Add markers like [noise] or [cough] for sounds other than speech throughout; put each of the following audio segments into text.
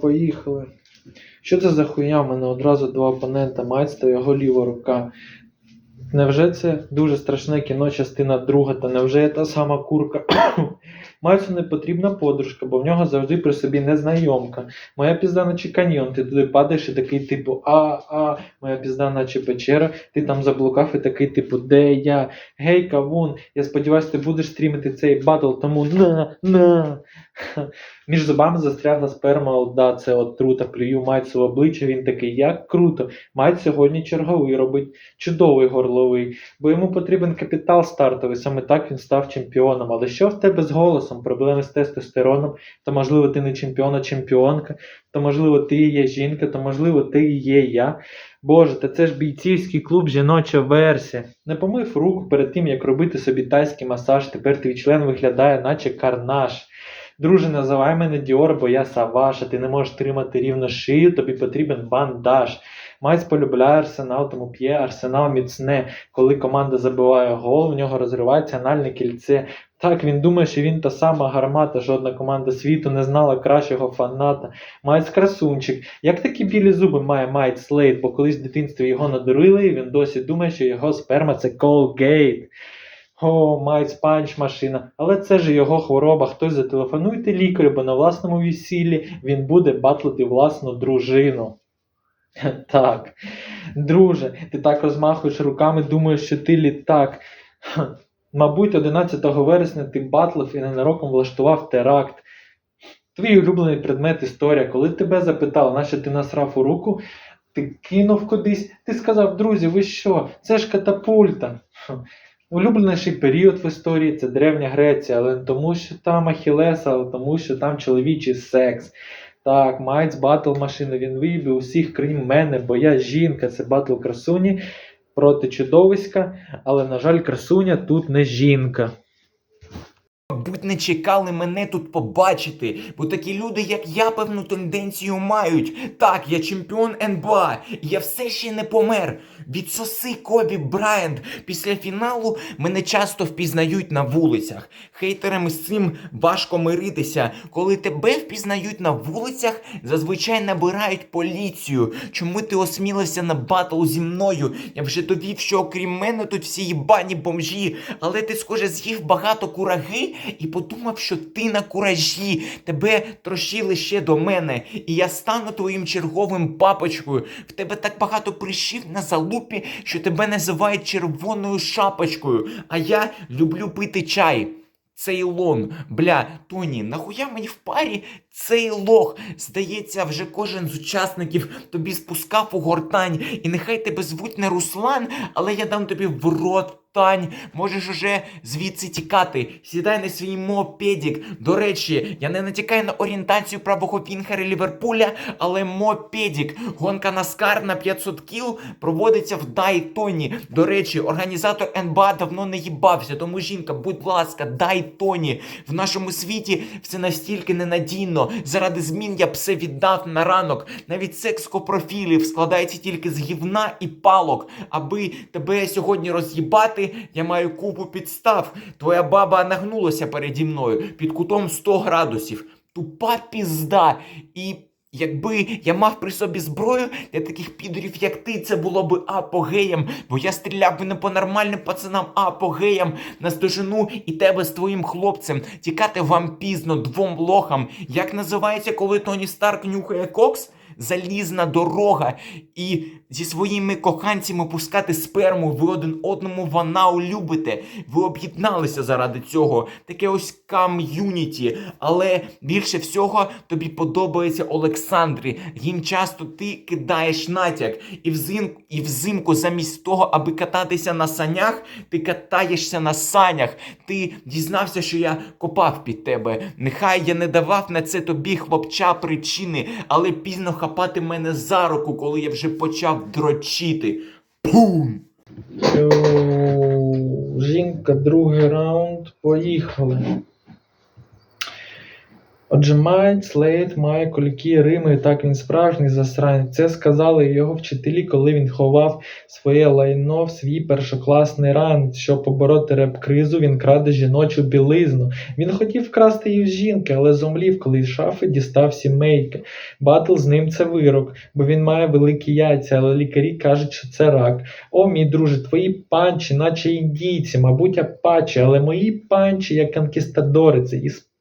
поїхали. Що це за хуйня? У мене одразу два опонента, Майц та його ліва рука. Невже це дуже страшне кіно, частина друга, та невже я та сама курка? [coughs] Майцу не потрібна подружка, бо в нього завжди при собі незнайомка. Моя пізда наче каньйон, ти туди падаєш і такий типу а, а, моя пізда наче печера, ти там заблукав і такий типу, де я? Гей, кавун, я сподіваюся, ти будеш стрімити цей батл, тому на, на. [laughs] Між зубами застрягла сперма, одда, це отрута, плюю Майцу в обличчя, він такий, як круто. Майць сьогодні черговий робить чудовий горловий, бо йому потрібен капітал стартовий, саме так він став чемпіоном. Але що в тебе з голосом? Проблеми з тестостероном? То можливо ти не чемпіон, а чемпіонка, то можливо ти є жінка, то можливо ти є я. Боже, та це ж бійцівський клуб жіноча версія. Не помив руку перед тим, як робити собі тайський масаж, тепер твій член виглядає, наче карнаж. Друже, називай мене Діор, бо я Саваш, а ти не можеш тримати рівно шию, тобі потрібен бандаж. Майц полюбляє арсенал, тому п'є арсенал міцне. Коли команда забиває гол, в нього розривається анальне кільце. Так, він думає, що він та сама гармата, жодна команда світу не знала кращого фаната. Майц красунчик. Як такі білі зуби має Майт Слейд, бо колись в дитинстві його надурили, і він досі думає, що його сперма це Colgate. О, Майц панч машина. Але це ж його хвороба. Хтось зателефонуйте лікарю, бо на власному весіллі він буде батлити власну дружину. [laughs] Так, друже, ти так розмахуєш руками, думаєш, що ти літак. [laughs] Мабуть, 11 вересня ти батлив і ненароком влаштував теракт. Твій улюблений предмет історія. Коли тебе запитали, нащо ти насрав у руку, ти кинув кудись, ти сказав, друзі, ви що? Це ж катапульта. Улюбленіший період в історії це Древня Греція, але не тому, що там Ахілеса, але тому, що там чоловічий секс. Так, Майц батл машини, він вибив усіх, крім мене, бо я жінка, це батл красуні проти чудовиська, але, на жаль, красуня тут не жінка. Мабуть, не чекали мене тут побачити, бо такі люди, як я, певну тенденцію мають. Так, я чемпіон НБА, я все ще не помер. Відсоси Кобі Брайант. Після фіналу мене часто впізнають на вулицях. Хейтерам з цим важко миритися. Коли тебе впізнають на вулицях, зазвичай набирають поліцію. Чому ти осмілився на батл зі мною? Я вже довів, що окрім мене тут всі їбані бомжі, але ти, схоже, з'їв багато кураги і подумав, що ти на куражі. Тебе трощили ще до мене, і я стану твоїм черговим папочкою. В тебе так багато прищів на залупі, що тебе називають червоною шапочкою. А я люблю пити чай. Цейлон. Бля, Тоні, нахуя мені в парі цей лох? Здається, вже кожен з учасників тобі спускав у гортань. І нехай тебе звуть не Руслан, але я дам тобі в рот. Тань, можеш уже звідси тікати. Сідай на свій мопедік. До речі, я не натякаю на орієнтацію правого пінхера Ліверпуля, але мопедік. Гонка Наскар на 500 кіл проводиться в Дайтоні. До речі, організатор НБА давно не їбався, тому жінка, будь ласка, Дайтоні. В нашому світі все настільки ненадійно. Заради змін я б все віддав на ранок. Навіть секс копрофілів складається тільки з гівна і палок. Аби тебе сьогодні роз'їбати, я маю купу підстав. Твоя баба нагнулася переді мною під кутом 100 градусів. Тупа пізда. І якби я мав при собі зброю для таких підорів, як ти, це було би апогеєм. Бо я стріляв би не по нормальним пацанам, а апогеєм на стожину і тебе з твоїм хлопцем. Тікати вам пізно двом лохам. Як називається, коли Тоні Старк нюхає кокс? Залізна дорога і зі своїми коханцями пускати сперму. Ви один одному ванау любите. Ви об'єдналися заради цього. Таке ось кам'юніті. Але більше всього тобі подобається Олександрі. Їм часто ти кидаєш натяк. І взимку, і взимку, замість того, аби кататися на санях, ти катаєшся на санях. Ти дізнався, що я копав під тебе. Нехай я не давав на це тобі, хлопча, причини, але пізно хапати мене за руку, коли я вже почав дрочити. Пум! Жінка, другий раунд, поїхали. Отже, Майт Слейд має кульки Рими, так він справжній засранець. Це сказали його вчителі, коли він ховав своє лайно в свій першокласний ранець. Щоб побороти реп-кризу, він краде жіночу білизну. Він хотів вкрасти її в жінки, але зомлів, коли з шафи дістав сімейки. Батл з ним це вирок, бо він має великі яйця, але лікарі кажуть, що це рак. О, мій друже, твої панчі, наче індійці, мабуть, апачі, але мої панчі, як конкістадори, це іспанці.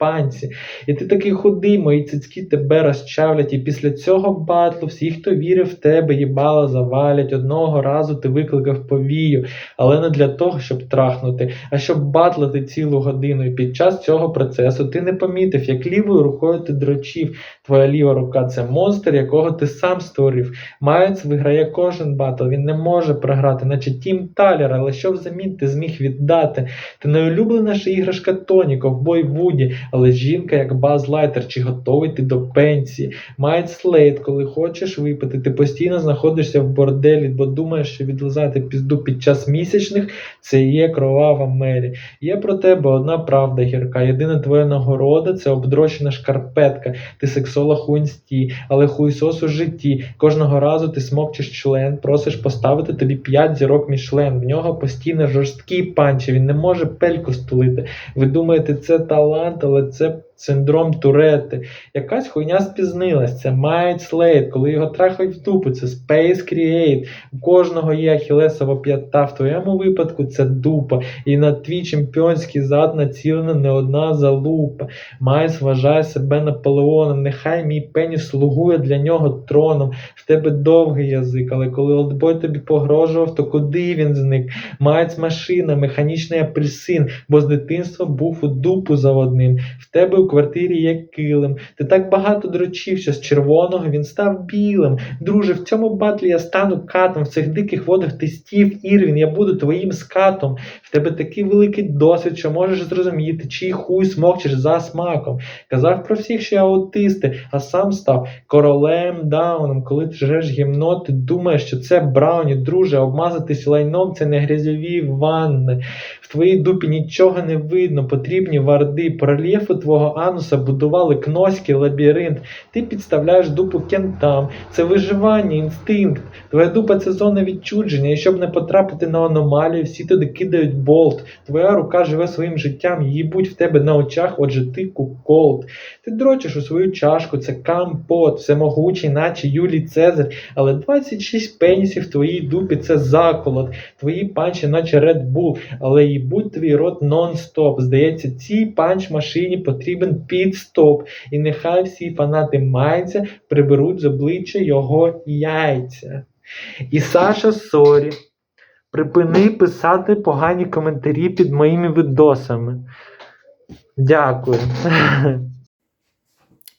І ти такий худий, мої цицьки тебе розчавлять. І після цього батлу всі, хто вірив в тебе, їбало завалять. Одного разу ти викликав повію, але не для того, щоб трахнути, а щоб батлити цілу годину. І під час цього процесу ти не помітив, як лівою рукою ти дрочив. Твоя ліва рука це монстр, якого ти сам створив. Майц виграє кожен батл, він не може програти, наче Тім Талер, але що взамін ти зміг віддати? Ти найулюбленіша іграшка Тоні, ковбой Вуді, але жінка як Баз Лайтер, чи готовий ти до пенсії? Майт Слейд, коли хочеш випити, ти постійно знаходишся в борделі, бо думаєш, що відлизати пізду під час місячних це є кровава мері. Є про тебе одна правда гірка. Єдина твоя нагорода це обдрощена шкарпетка. Ти сексолог у інсті, але хуйсос у житті. Кожного разу ти смокчеш член, просиш поставити тобі 5 зірок мішлен. В нього постійно жорсткі панчі, він не може пельку стулити. Ви думаєте, це талант, але це синдром Туретти. Якась хуйня спізнилась. Це Майт Слейд, коли його трахають в дупу, це Space Create. У кожного є ахілесова п'ята. В твоєму випадку це дупа. І на твій чемпіонський зад націлена не одна залупа. Майс вважає себе Наполеоном. Нехай мій пеніс слугує для нього троном. В тебе довгий язик, але коли олдбой тобі погрожував, то куди він зник? Майц машина, механічний апельсин, бо з дитинства був у дупу заводним. В тебе квартирі є килим. Ти так багато дрочив, що з червоного він став білим. Друже, в цьому батлі я стану катом, в цих диких водах ти стів Ірвін, я буду твоїм скатом. В тебе такий великий досвід, що можеш зрозуміти, чий хуй смокчеш за смаком. Казав про всіх, що я аутисти, а сам став королем дауном. Коли ти жреш гімно, ти думаєш, що це брауні, друже, обмазатись лайном це не грязьові ванни. В твоїй дупі нічого не видно, потрібні варди. По рельєфу твого ануса будували кноський лабіринт. Ти підставляєш дупу кентам. Це виживання, інстинкт. Твоя дупа це зона відчудження, і щоб не потрапити на аномалію, всі туди кидають болт. Твоя рука живе своїм життям, її будь в тебе на очах, отже ти куколд. Ти дрочиш у свою чашку, це кампот, всемогучий, наче Юлій Цезар, але 26 пенісів в твоїй дупі це заколот, твої панчі, наче Red Bull, але і будь твій рот нон-стоп. Здається, цій панч-машині потрібен підстоп, і нехай всі фанати майця приберуть з обличчя його яйця. І Саша Сорі. Припини писати погані коментарі під моїми відосами. Дякую. [laughs]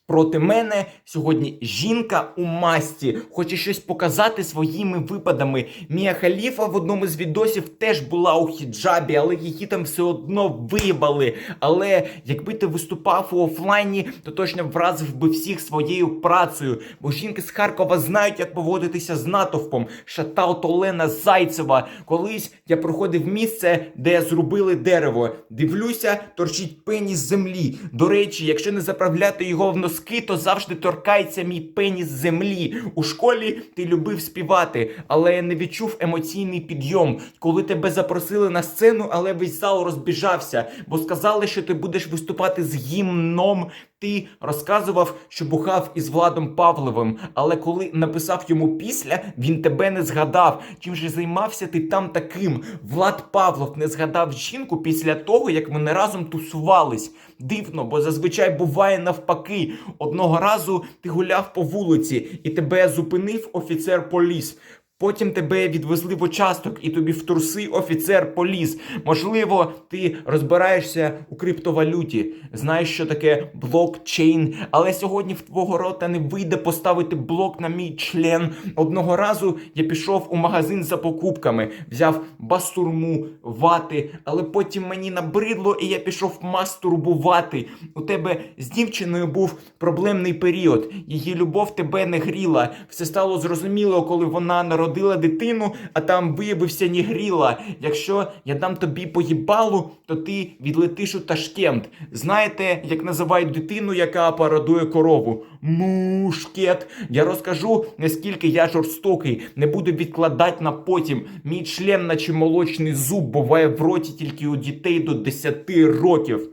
Проти мене сьогодні жінка у масті хоче щось показати своїми випадами. Мія Халіфа в одному з відосів теж була у хіджабі, але її там все одно виїбали. Але якби ти виступав у офлайні, то точно вразив би всіх своєю працею. Бо жінки з Харкова знають, як поводитися з натовпом. Шатаут Олена Зайцева. Колись я проходив місце, де зрубили дерево. Дивлюся, торчить пеніс з землі. До речі, якщо не заправляти його в носки, то завжди торкається мій пеніс землі. У школі ти любив співати, але я не відчув емоційний підйом, коли тебе запросили на сцену, але весь зал розбіжався, бо сказали, що ти будеш виступати з гімном. Ти розказував, що бухав із Владом Павловим, але коли написав йому після, він тебе не згадав. Чим же займався ти там таким? Влад Павлов не згадав жінку після того, як вони разом тусувались. Дивно, бо зазвичай буває навпаки. Одного разу ти гуляв по вулиці і тебе зупинив офіцер поліс. Потім тебе відвезли в участок і тобі в труси офіцер поліз. Можливо, ти розбираєшся у криптовалюті, знаєш, що таке блокчейн, але сьогодні в твого рота не вийде поставити блок на мій член. Одного разу я пішов у магазин за покупками, взяв бастурму, вати, але потім мені набридло, і я пішов мастурбувати. У тебе з дівчиною був проблемний період. Її любов тебе не гріла. Все стало зрозуміло, коли вона народилася народила дитину, а там виявився Нігріла. Якщо я дам тобі поїбалу, то ти відлетиш у Ташкент. Знаєте, як називають дитину, яка пародує корову? Мушкет. Я розкажу, наскільки я жорстокий. Не буду відкладати на потім. Мій член, наче молочний зуб, буває в роті тільки у дітей до 10 років.